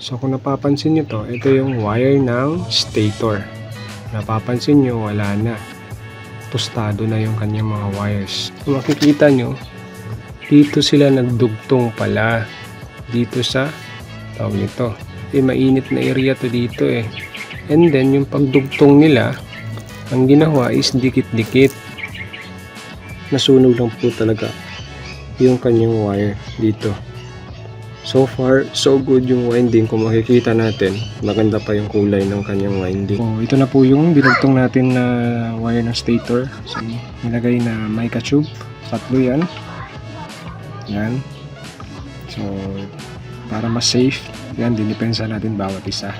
So kung napapansin nyo to, ito yung wire ng stator. Napapansin nyo, wala na. Tostado na yung kanyang mga wires. Kung makikita nyo, dito sila nagdugtong pala. Dito sa, tawag nito. Eh, mainit na area to dito eh. And then, yung pagdugtong nila, ang ginawa is dikit-dikit. Nasunog lang po talaga yung kanyang wire dito. So far, so good yung winding. Kung makikita natin, maganda pa yung kulay ng kanyang winding. So, ito na po yung dinugtong natin na wire ng stator. So, nilagay na mica tube. Tatlo yan. Yan. So, para mas safe, yan, dinipensa natin bawat isa.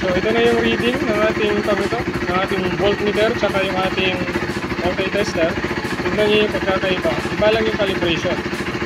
So, ito na yung reading ng ating tawag ito, ng ating voltmeter, tsaka yung ating multi-tester. Tignan niyo yung pagkakaiba. Iba lang yung calibration.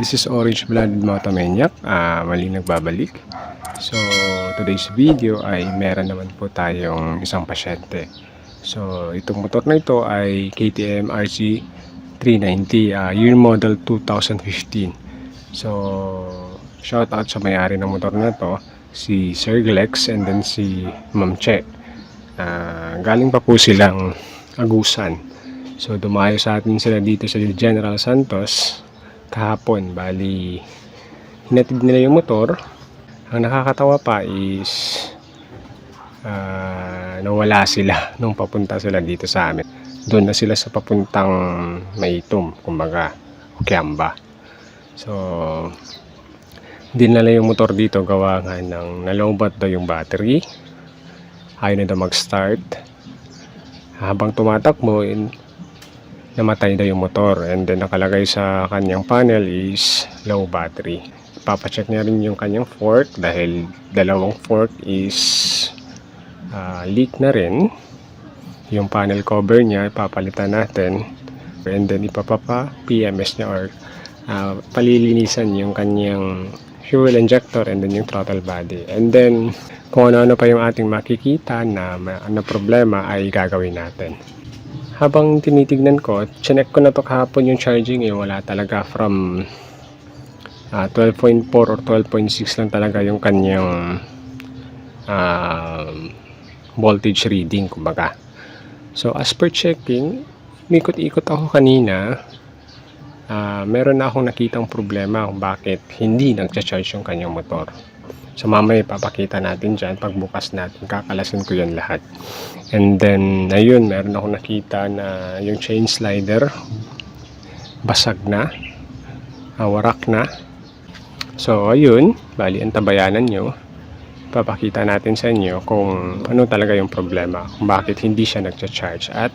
This is Orange Blonded Motomaniac, ah mali nagbabalik. So, today's video ay meron naman po tayong isang pasyente. So, itong motor na ito ay KTM RC 390, ah, year model 2015. So, shout out sa may-ari ng motor na to, si Sir Glex and then si Ma'am Che. Ah, galing pa po silang Agusan. So dumayo sa atin sila dito sa General Santos kahapon. Bali, hinatid nila yung motor. Ang nakakatawa pa is ah, nawala sila nung papunta sila dito sa amin. Doon na sila sa papuntang Maitum, kumbaga, o Kiamba. So, dinala yung motor dito gawa nga ng nalobat daw yung battery. Ayaw na daw mag-start. Habang tumatakbo, namatay na yung motor and then nakalagay sa kanyang panel is low battery. Papacheck niya rin yung kanyang fork dahil dalawang fork is ah, leak na rin. Yung panel cover niya ipapalitan natin and then ipapapa PMS niya or ah, palilinisan yung kanyang fuel injector and then yung throttle body. And then kung ano-ano pa yung ating makikita na na problema ay gagawin natin habang tinitignan ko, chinek ko na to kahapon yung charging eh, wala talaga from ah, 12.4 or 12.6 lang talaga yung kanyang ah, voltage reading kumbaga. So as per checking, mikot-ikot ako kanina, ah, meron na akong nakitang problema kung bakit hindi nagcha-charge yung kanyang motor. So mamaya ipapakita natin dyan, pagbukas natin, kakalasin ko yan lahat. And then, ayun, meron ako nakita na yung chain slider, basag na, ah, warak na. So, ayun, bali ang tabayanan nyo. Papakita natin sa inyo kung ano talaga yung problema, kung bakit hindi siya nagcha-charge at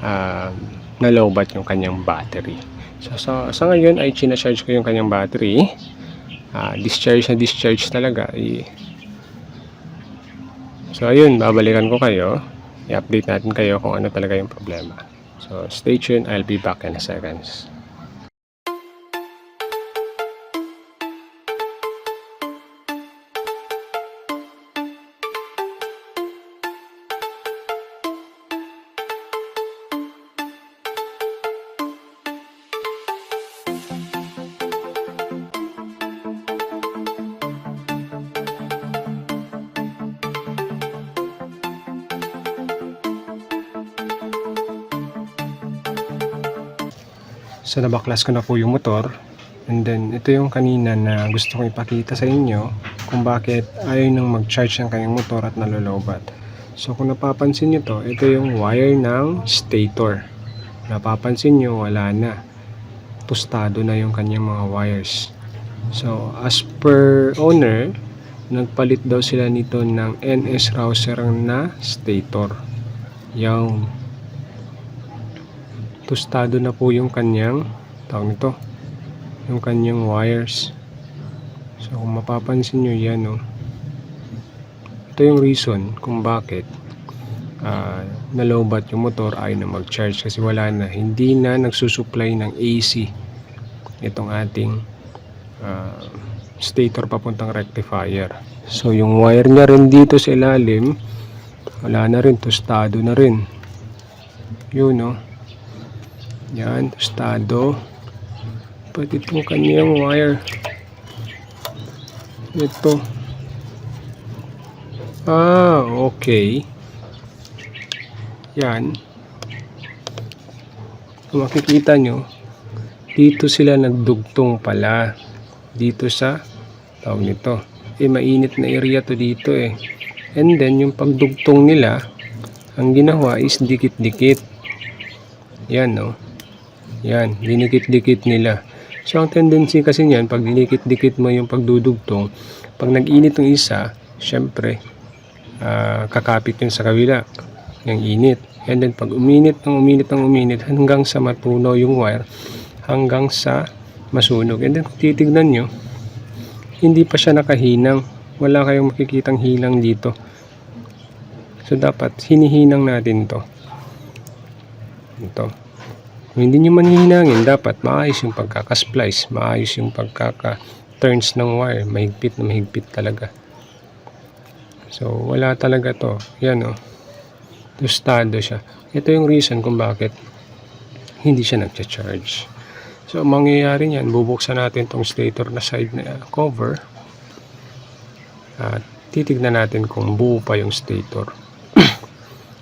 ah, nalobat yung kanyang battery. So, sa, sa ngayon ay charge ko yung kanyang battery. Ah, discharge na discharge talaga. I- so, ayun, babalikan ko kayo i-update natin kayo kung ano talaga yung problema. So, stay tuned. I'll be back in seconds. So nabaklas ko na po yung motor. And then ito yung kanina na gusto kong ipakita sa inyo kung bakit ayaw nang mag-charge ng kanyang motor at nalolobat. So kung napapansin nyo to, ito yung wire ng stator. Napapansin nyo, wala na. Tostado na yung kanyang mga wires. So as per owner, nagpalit daw sila nito ng NS Rouser na stator. Yung tostado na po yung kanyang tawag nito yung kanyang wires. So kung mapapansin nyo yan oh. ito yung reason kung bakit ah, nalobat yung motor ay na mag-charge kasi wala na. Hindi na nagsusupply ng AC itong ating ah, stator papuntang rectifier. So yung wire niya rin dito sa ilalim wala na rin tostado na rin. Yun no yan tostado pati itong kanyang wire. Ito. Ah okay. Yan. Kung makikita nyo dito sila nagdugtong pala. Dito sa tawag nito. Eh mainit na area to dito eh. And then yung pagdugtong nila ang ginawa is dikit-dikit. Yan no yan dinikit-dikit nila. So ang tendency kasi niyan pag dinikit-dikit mo yung pagdudugtong pag nag-init yung isa syempre ah, kakapit yun sa kabila yung init. And then pag uminit ng uminit ng uminit hanggang sa matunaw yung wire hanggang sa masunog. And then kung titignan nyo hindi pa siya nakahinang. Wala kayong makikitang hinang dito. So dapat hinihinang natin to. Ito kung hindi nyo manhihinangin dapat maayos yung pagkakasplice maayos yung pagkaka turns ng wire. Mahigpit na mahigpit talaga. So wala talaga to. Yan oh. Tostado siya. Ito yung reason kung bakit hindi siya nagcha-charge. So ang mangyayari niyan bubuksan natin tong stator na side na cover. At titignan natin kung buo pa yung stator.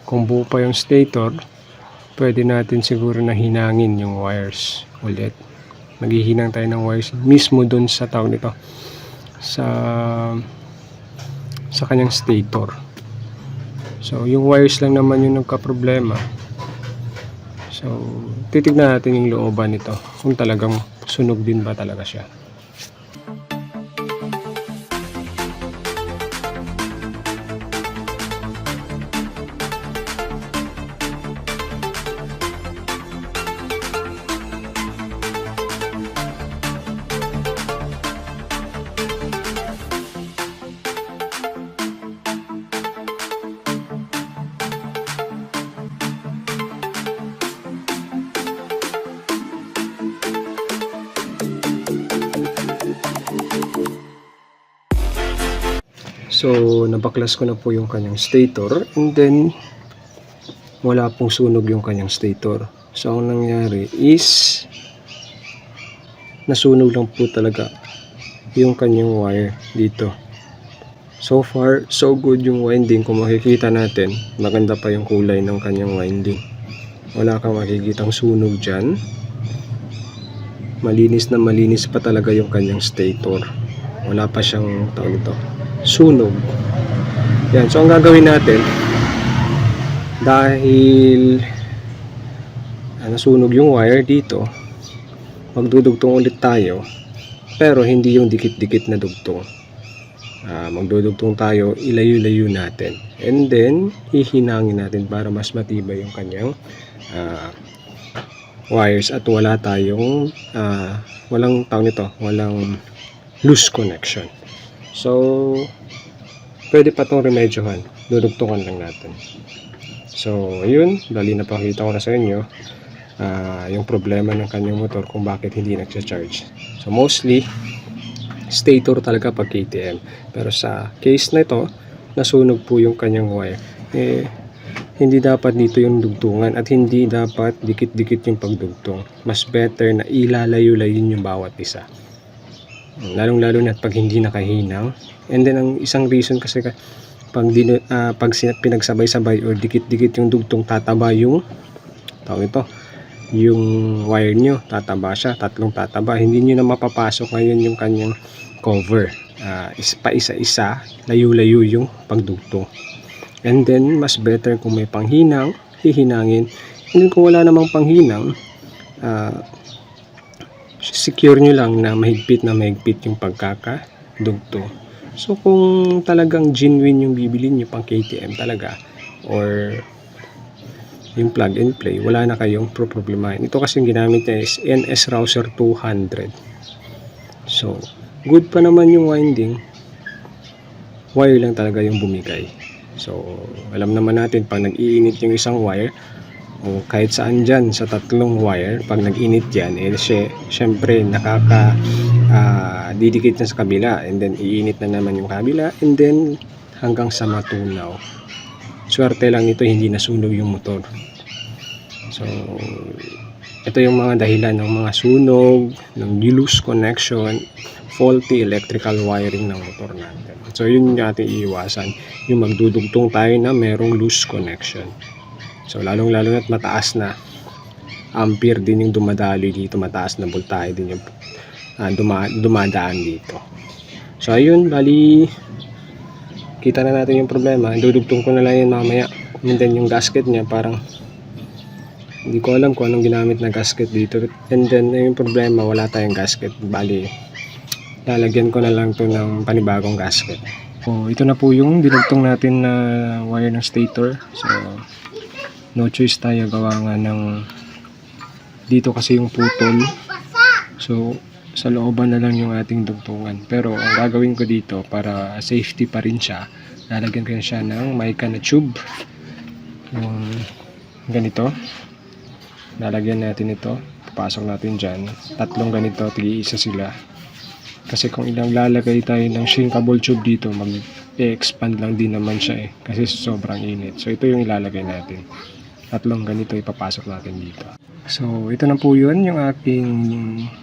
Kung buo pa yung stator pwede natin siguro na hinangin yung wires ulit. Maghihinang tayo ng wires mismo dun sa tawag nito sa sa kanyang stator. So yung wires lang naman yung nagka-problema. So titignan natin yung looban nito kung talagang sunog din ba talaga siya So, nabaklas ko na po yung kanyang stator and then wala pong sunog yung kanyang stator. So, ang nangyari is nasunog lang po talaga yung kanyang wire dito. So far, so good yung winding. Kung makikita natin, maganda pa yung kulay ng kanyang winding. Wala kang makikitang sunog dyan. Malinis na malinis pa talaga yung kanyang stator. Wala pa siyang tawag ito sunog. Yan. So, ang gagawin natin, dahil ah, nasunog yung wire dito, magdudugtong ulit tayo, pero hindi yung dikit-dikit na dugtong. Ah, magdudugtong tayo, ilayo-layo natin. And then, hihinangin natin para mas matibay yung kanyang ah, wires at wala tayong ah, walang tawag nito, walang loose connection. So, pwede pa itong remedyohan. Dudugtungan lang natin. So, ayun. Dali na pakita ko na sa inyo ah, yung problema ng kanyang motor kung bakit hindi nagsha-charge. So, mostly, stator talaga pag KTM. Pero sa case na ito, nasunog po yung kanyang wire. Eh, hindi dapat dito yung dugtungan at hindi dapat dikit-dikit yung pagdugtong. Mas better na ilalayo-layin yung bawat isa lalong lalo na pag hindi nakahinang and then ang isang reason kasi ka- pag, dino, ah, pag pinagsabay-sabay or dikit-dikit yung dugtong tataba yung tawag ito yung wire nyo. Tataba siya tatlong tataba. Hindi nyo na mapapasok ngayon yung kanyang cover. Ah, is, pa isa-isa layo-layo yung pagdugtong. And then mas better kung may panghinang hihinangin. And kung wala namang panghinang ah, secure nyo lang na mahigpit na mahigpit yung pagkakadugto. So kung talagang genuine yung bibilin nyo pang KTM talaga or yung plug and play, wala na kayong pro problemahin. Ito kasi yung ginamit niya is NS Rouser 200. So, good pa naman yung winding. Wire lang talaga yung bumigay. So, alam naman natin pag nag-iinit yung isang wire, o kahit saan dyan sa tatlong wire, pag nag-init yan, eh sy- syempre nakaka ah, didikit na sa kabila and then iinit na naman yung kabila and then hanggang sa matunaw. Swerte lang nito hindi nasunog yung motor. So, ito yung mga dahilan ng mga sunog, ng loose connection, faulty electrical wiring ng motor natin. So, yun yung ating iiwasan. Yung magdudugtong tayo na merong loose connection. So, lalong-lalo na't mataas na ampere din yung dumadaloy dito. Mataas na voltahe din yung ah, duma- dumadaan dito. So, ayun, bali, kita na natin yung problema. Dudugtong ko na lang yun mamaya. And then, yung gasket niya, parang hindi ko alam kung anong ginamit na gasket dito. And then, yung problema, wala tayong gasket. Bali, lalagyan ko na lang to ng panibagong gasket. So, ito na po yung dinugtong natin na wire ng stator. So, no choice tayo gawa nga ng dito kasi yung putol. So, sa looban na lang yung ating dugtungan. Pero, ang gagawin ko dito para safety pa rin siya, lalagyan ko siya ng mica na tube. Yung ganito. Lalagyan natin ito. Papasok natin dyan. Tatlong ganito, tigi-isa sila. Kasi kung ilang lalagay tayo ng shrinkable tube dito, mag-expand lang din naman siya eh. Kasi sobrang init. So, ito yung ilalagay natin. Tatlong ganito ipapasok natin dito. So, ito na po yun, yung aking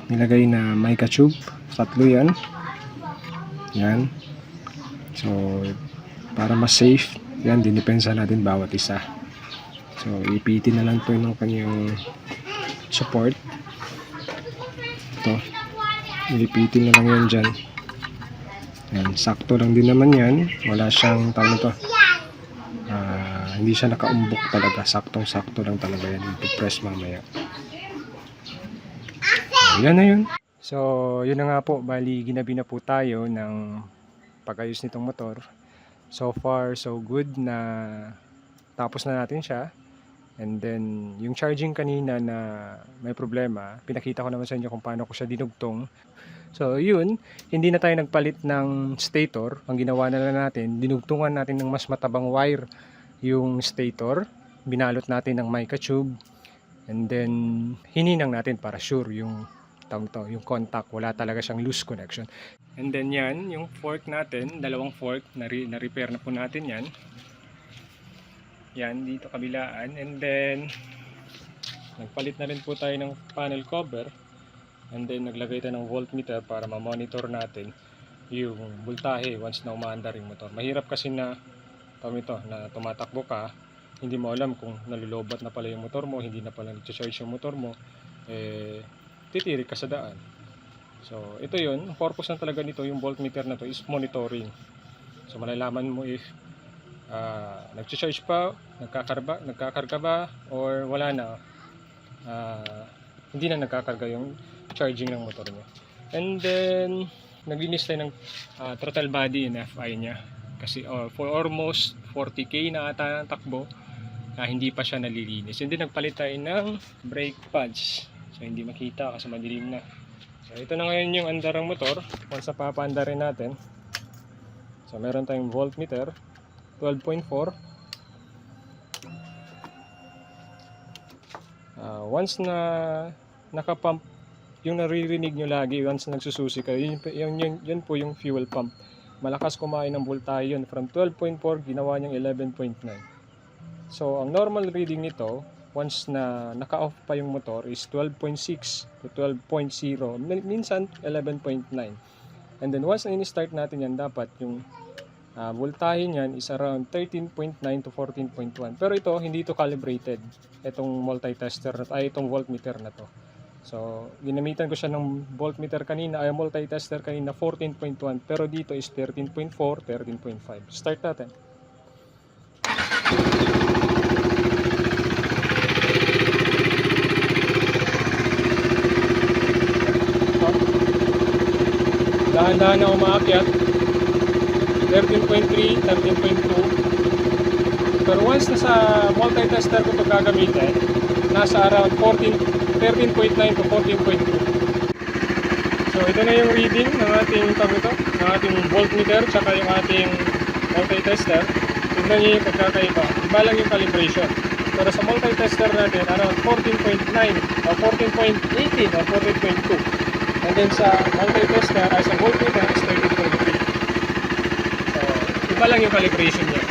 nilagay na mica tube. Tatlo yan. Yan. So, para mas safe, yan, dinipensa natin bawat isa. So, ipitin na lang po ng kanyang support. Ito. Ilipitin na lang yan dyan. Yan, sakto lang din naman yan. Wala siyang, tawag na to, Hindi siya nakaumbok talaga. Saktong-sakto lang talaga yan. Ipipress mamaya. So, yan na yun. So, yun na nga po. Bali, ginabi na po tayo ng pag-ayos nitong motor. So far, so good na tapos na natin siya. And then, yung charging kanina na may problema, pinakita ko naman sa inyo kung paano ko siya dinugtong. So, yun, hindi na tayo nagpalit ng stator. Ang ginawa na lang natin, dinugtungan natin ng mas matabang wire yung stator. Binalot natin ng mica tube. And then, hininang natin para sure yung tawag to, yung contact, wala talaga siyang loose connection. And then yan, yung fork natin, dalawang fork, na, na repair na po natin yan. Yan, dito kabilaan. And then, nagpalit na rin po tayo ng panel cover. And then, naglagay tayo ng voltmeter para ma-monitor natin yung voltahe once na umaandar yung motor. Mahirap kasi na, tawag ito, na tumatakbo ka, hindi mo alam kung nalulobat na pala yung motor mo, hindi na pala nag-charge yung motor mo, eh, titirik ka sa daan. So, ito yun. Ang purpose na talaga nito, yung voltmeter na to is monitoring. So, malalaman mo if uh, nag-charge pa, nagkakarba, nagkakarga ba, or wala na. Ah, hindi na nagkakarga yung charging ng motor niya. And then, naglinis tayo ng ah, throttle body and FI niya. Kasi oh, for almost 40k na ata ang takbo, ah, hindi pa siya nalilinis. Then, nagpalit tayo ng brake pads. So, hindi makita kasi madilim na. So, ito na ngayon yung andar ng motor. Once na papaandarin natin. So, meron tayong voltmeter. 12.4. Ah, once na nakapump, yung naririnig nyo lagi, once na nagsususi kayo, yun, yun, yun, yun po yung fuel pump. Malakas kumain ng voltahe yun. From 12.4, ginawa niyang 11.9. So, ang normal reading nito, once na naka-off pa yung motor is 12.6 to 12.0 Min- minsan 11.9 and then once na in-start natin yan dapat yung ah, voltahe niyan is around 13.9 to 14.1 pero ito hindi ito calibrated itong multi-tester ay itong voltmeter na to so ginamitan ko siya ng voltmeter kanina ay multi-tester kanina 14.1 pero dito is 13.4 13.5 start natin. Dahan-dahan na umaakyat. 13.3, 13.2 pero once na sa multitester ko ito gagamitin nasa around 14, 13.9 to 14.2 so ito na yung reading ng ating tawag ito ng ating voltmeter tsaka yung ating multitester tignan niyo yung pagkakaiba. Iba lang yung calibration. Pero sa multi-tester natin, around 14.9 o 14.18 o 14.2. And then sa multi-tester, ay sa voltmeter is 13.3. So, iba lang yung calibration niya.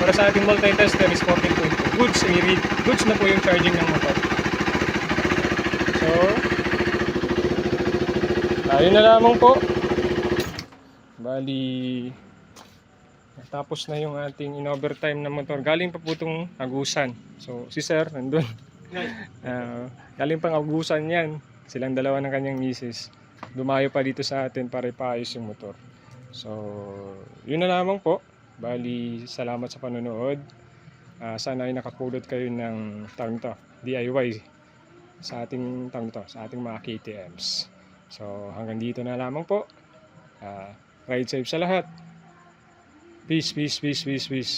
Pero sa ating multi-tester is 14.2. Goods. Goods na po yung charging ng motor. So, ayun na lamang po. Bali, tapos na yung ating in-overtime na motor. Galing pa po itong agusan. So, si sir, nandun. Ah, galing pang agusan yan. Silang dalawa ng kanyang misis. Dumayo pa dito sa atin para ipaayos yung motor. So, yun na lamang po. Bali, salamat sa panonood. Ah, sana ay nakapulot kayo ng tawag to, DIY sa ating tawag to, sa ating mga KTMs. So, hanggang dito na lamang po. Ah, ride safe sa lahat. Peace, peace, peace, peace, peace.